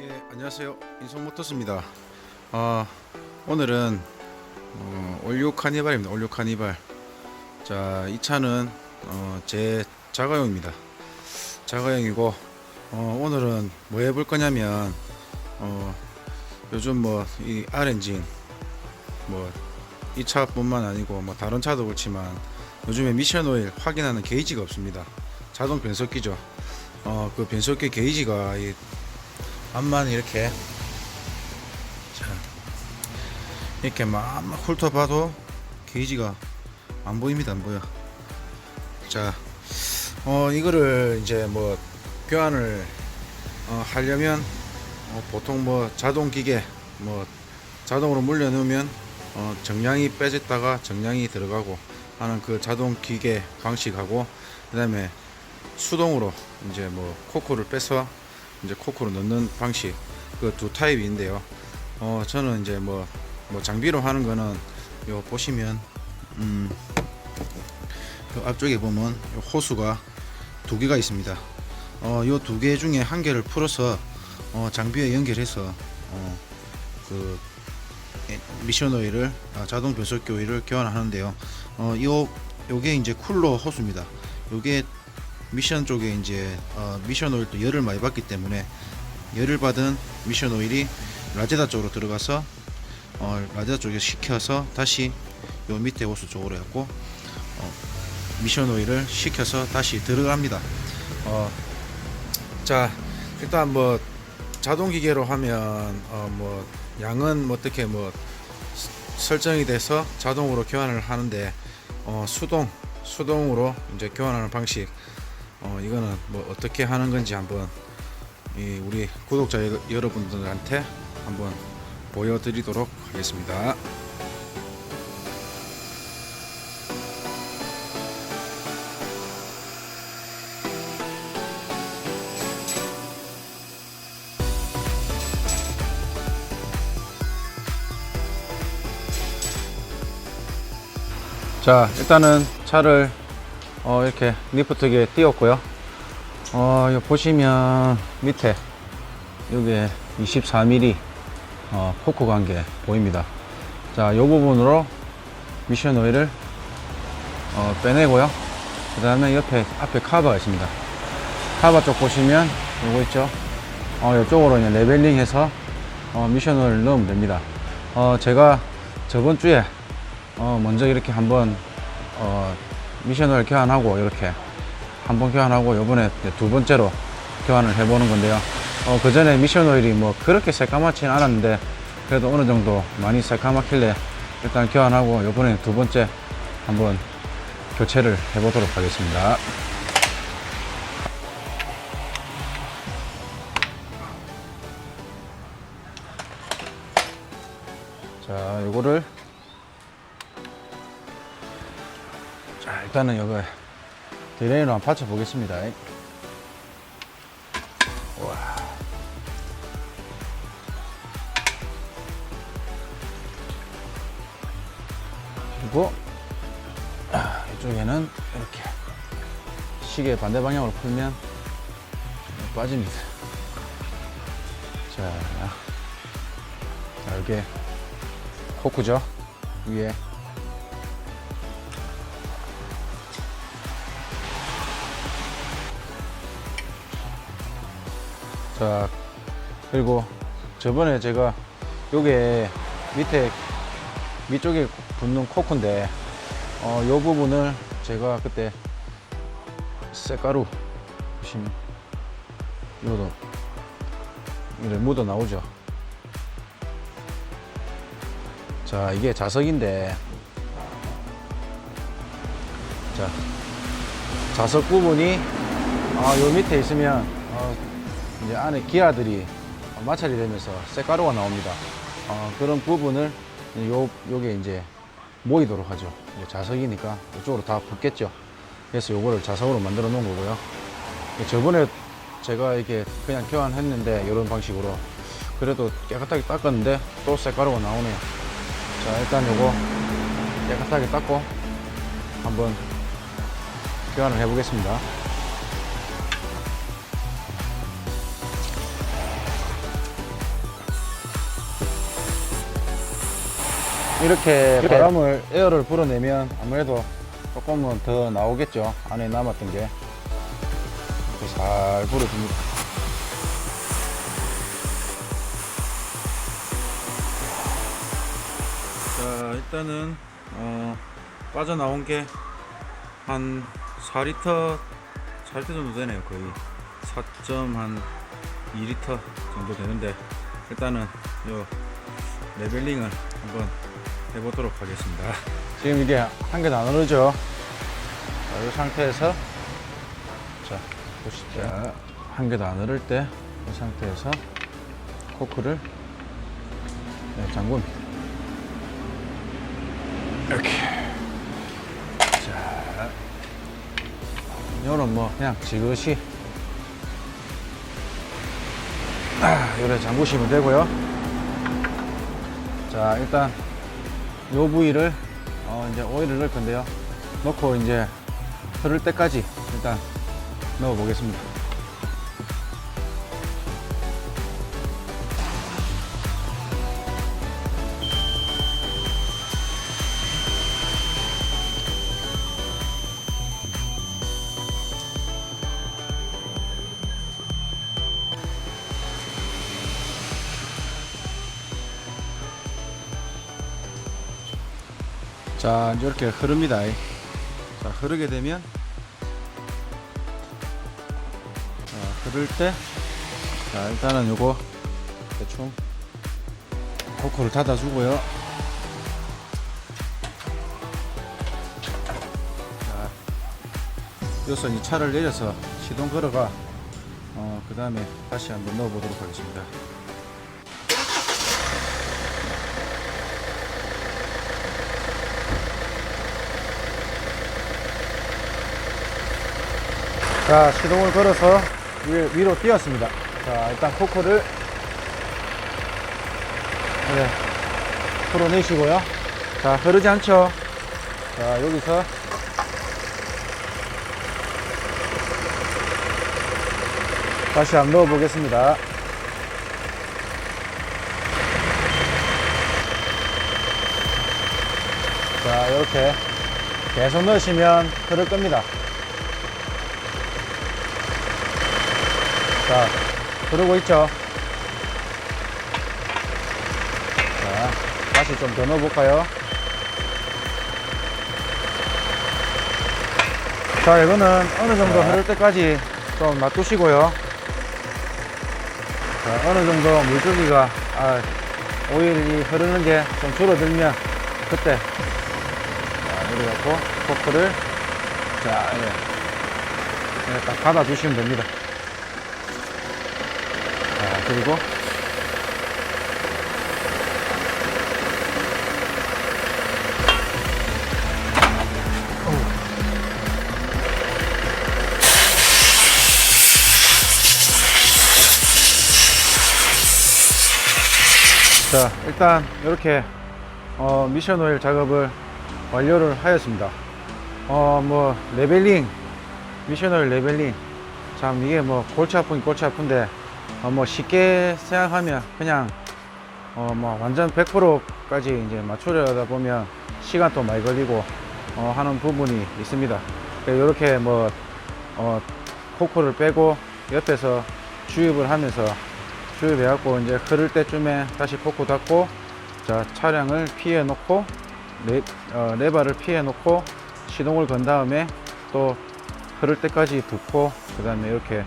예, 안녕하세요. 인성모터스입니다. 아, 오늘은 어, 올류 카니발입니다. 올류 카니발. 자, 이 차는 어, 제 자가용입니다. 자가용이고 어, 오늘은 뭐 해볼 거냐면 어, 요즘 뭐 이 R엔진 뭐 이 차뿐만 아니고 뭐 다른 차도 그렇지만 요즘에 미션 오일 확인하는 게이지가 없습니다. 자동 변속기죠. 어, 그 변속기 게이지가 이 앞만 이렇게. 자 이렇게 막, 막 훑어봐도 게이지가 안 보입니다 안 보여. 자 어, 이거를 이제 뭐 교환을 어, 하려면 어, 보통 뭐 자동 기계 뭐 자동으로 물려 넣으면 어, 정량이 빼졌다가 정량이 들어가고 하는 그 자동 기계 방식하고 그 다음에 수동으로 이제 뭐 코코를 빼서 이제 코코로 넣는 방식 그 두 타입인데요. 어 저는 이제 뭐, 뭐 장비로 하는 거는 요 보시면 음, 요 앞쪽에 보면 요 호수가 두 개가 있습니다. 어 요 두 개 중에 한 개를 풀어서 어, 장비에 연결해서 어, 그 에, 미션 오일을 아, 자동 변속기 오일을 교환하는데요. 어 요 요게 이제 쿨러 호수입니다. 요게 미션 쪽에 이제 어, 미션 오일도 열을 많이 받기 때문에 열을 받은 미션 오일이 라제다 쪽으로 들어가서 어, 라제다 쪽에 식혀서 다시 요 밑에 호수 쪽으로 해갖고 어, 미션 오일을 식혀서 다시 들어갑니다. 어, 자 일단 뭐 자동 기계로 하면 어, 뭐 양은 뭐 어떻게 뭐 스- 설정이 돼서 자동으로 교환을 하는데 어, 수동 수동으로 이제 교환하는 방식 어, 이거는 뭐 어떻게 하는 건지 한번 이 우리 구독자 여- 여러분들한테 한번 보여드리도록 하겠습니다. 자 일단은 차를 어, 이렇게 리프트기에 띄웠고요. 어, 여기 보시면 밑에 여기에 24mm 어, 포크 관계 보입니다. 자, 이 부분으로 미션 오일을 어, 빼내고요. 그 다음에 옆에 앞에 카바가 있습니다. 카바 쪽 보시면 요거 있죠. 어, 이쪽으로 이제 레벨링해서 어, 미션 오일을 넣으면 됩니다. 어, 제가 저번 주에 어, 먼저 이렇게 한번 어, 미션을 교환하고 이렇게 한 번 교환하고 요번에 두 번째로 교환을 해보는 건데요. 어, 그 전에 미션 오일이 뭐 그렇게 새까맣지는 않았는데 그래도 어느 정도 많이 새까맣길래 일단 교환하고 요번에 두 번째 한번 교체를 해보도록 하겠습니다. 자, 요거를 일단은 여기 드레인으로 한번 받쳐 보겠습니다. 와. 그리고 아, 이쪽에는 이렇게 시계 반대 방향으로 풀면 빠집니다. 자, 자 여기 코크죠 위에 자 그리고 저번에 제가 요게 밑에 위쪽에 붙는 코크인데 어, 요 부분을 제가 그때 쇠가루 보시면 이거도 이래 묻어 나오죠. 자 이게 자석인데 자 자석 부분이 아, 요 밑에 있으면 어, 이제 안에 기아들이 마찰이 되면서 쇠가루가 나옵니다. 어, 그런 부분을 요, 요게 이제 모이도록 하죠. 이제 자석이니까 이쪽으로 다 붙겠죠. 그래서 요거를 자석으로 만들어 놓은 거고요. 저번에 제가 이렇게 그냥 교환했는데 이런 방식으로 그래도 깨끗하게 닦았는데 또 쇠가루가 나오네요. 자, 일단 요거 깨끗하게 닦고 한번 교환을 해보겠습니다. 이렇게 바람을 에어를 불어내면 아무래도 조금은 더 나오겠죠. 안에 남았던 게. 이렇게 잘 불어줍니다. 자 일단은 어, 빠져나온 게 한 4리터 4리터 정도 되네요 거의. 4.2리터 정도 되는데 일단은 요 레벨링을 한번 해보도록 하겠습니다. 지금 이게 한안 오르죠? 자, 이 상태에서 자 보시죠. 한안 오를 때 이 상태에서 코크를 네, 잠굽니다 이렇게. 자 요런 뭐 그냥 지그시. 아, 요래 잠그시면 되고요. 자 일단 요 부위를 어, 이제 오일을 넣을 건데요. 넣고 이제 흐를 때까지 일단 넣어 보겠습니다 자 이렇게 흐릅니다. 자 흐르게 되면 자 흐를 때 자 일단은 요거 대충 코크를 닫아 주고요. 자 여기서 이 차를 내려서 시동 걸어가 어, 그 다음에 다시 한번 넣어 보도록 하겠습니다 자 시동을 걸어서 위, 위로 띄었습니다. 자 일단 코크를 네, 풀어내시고요. 자 흐르지 않죠? 자 여기서. 다시 한번 넣어 보겠습니다. 자 이렇게 계속 넣으시면 흐를 겁니다 자, 흐르고 있죠? 자, 다시 좀 더 넣어볼까요? 자, 이거는 어느 정도 흐를 때까지 좀 놔두시고요. 자, 어느 정도 물줄기가, 아, 오일이 흐르는 게 좀 줄어들면, 그때, 자, 이래갖고, 코크를, 자, 예. 예, 딱 닫아주시면 됩니다. 자, 그리고 자, 일단 이렇게 어, 미션 오일 작업을 완료를 하였습니다. 어, 뭐 레벨링, 미션 오일 레벨링 참 이게 뭐 골치 아픈 골치 아픈데 어, 뭐 쉽게 생각하면 그냥 어, 뭐 완전 100%까지 이제 맞추려다 보면 시간도 많이 걸리고 어, 하는 부분이 있습니다. 이렇게 뭐 어, 코코를 빼고 옆에서 주입을 하면서 주입해갖고 이제 흐를 때쯤에 다시 코코 닫고 자 차량을 피해 놓고 레, 어, 레바를 피해 놓고 시동을 건 다음에 또 흐를 때까지 붓고 그 다음에 이렇게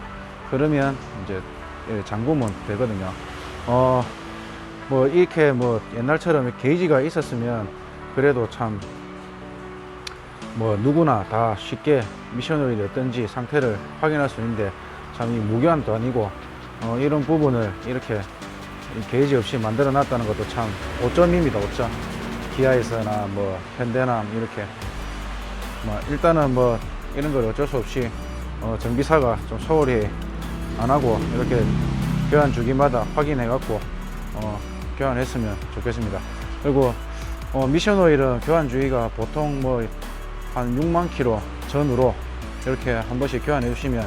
흐르면 이제 예, 잠그면 되거든요. 어, 뭐 이렇게 뭐 옛날처럼 게이지가 있었으면 그래도 참 뭐 누구나 다 쉽게 미션 오일이 어떤지 상태를 확인할 수 있는데 참 이 무교환도 아니고 어, 이런 부분을 이렇게 이 게이지 없이 만들어 놨다는 것도 참 5점입니다 5점 기아에서나 뭐 현대나 이렇게 뭐 일단은 뭐 이런 걸 어쩔 수 없이 어, 정비사가 좀 소홀히 안 하고 이렇게 교환 주기마다 확인해 갖고 어, 교환했으면 좋겠습니다. 그리고 어, 미션 오일은 교환 주기가 보통 뭐 한 6만 킬로 전후로 이렇게 한 번씩 교환해 주시면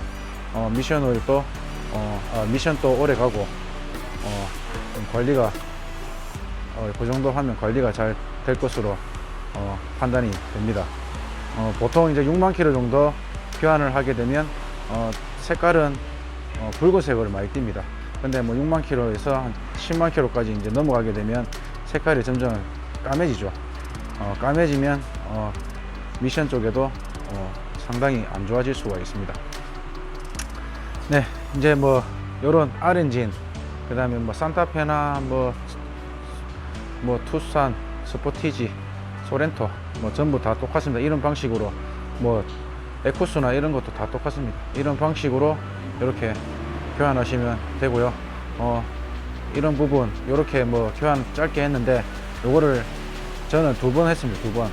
어, 미션 오일도 어, 아, 미션도 오래 가고 어, 좀 관리가 어, 그 정도 하면 관리가 잘 될 것으로 어, 판단이 됩니다. 어, 보통 이제 6만 킬로 정도 교환을 하게 되면 어, 색깔은 어, 붉은색으로 많이 띕니다. 근데 뭐 6만 킬로에서 한 10만 킬로까지 이제 넘어가게 되면 색깔이 점점 까매지죠. 어, 까매지면 어, 미션 쪽에도 어, 상당히 안 좋아질 수가 있습니다. 네, 이제 뭐 요런 아렌진, 그 다음에 뭐 산타페나 뭐 뭐 투싼, 스포티지, 소렌토 뭐 전부 다 똑같습니다. 이런 방식으로 뭐 에쿠스나 이런 것도 다 똑같습니다. 이런 방식으로 이렇게 교환하시면 되고요. 어 이런 부분 이렇게 뭐 교환 짧게 했는데 요거를 저는 두 번 했습니다. 두 번.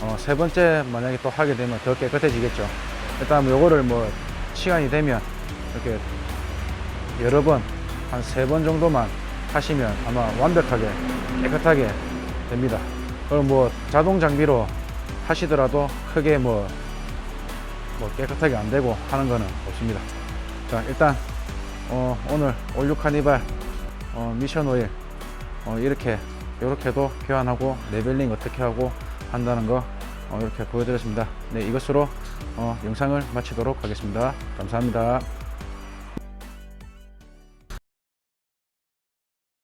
어, 세 번째 만약에 또 하게 되면 더 깨끗해지겠죠. 일단 뭐 요거를 뭐 시간이 되면 이렇게 여러 번, 한 세 번 정도만 하시면 아마 완벽하게 깨끗하게 됩니다. 그럼 뭐 자동 장비로 하시더라도 크게 뭐, 뭐 깨끗하게 안 되고 하는 거는 없습니다. 자, 일단 어, 오늘 올류 카니발 어, 미션 오일 어, 이렇게 이렇게도 교환하고 레벨링 어떻게 하고 한다는 거 어, 이렇게 보여드렸습니다. 네, 이것으로 어, 영상을 마치도록 하겠습니다. 감사합니다.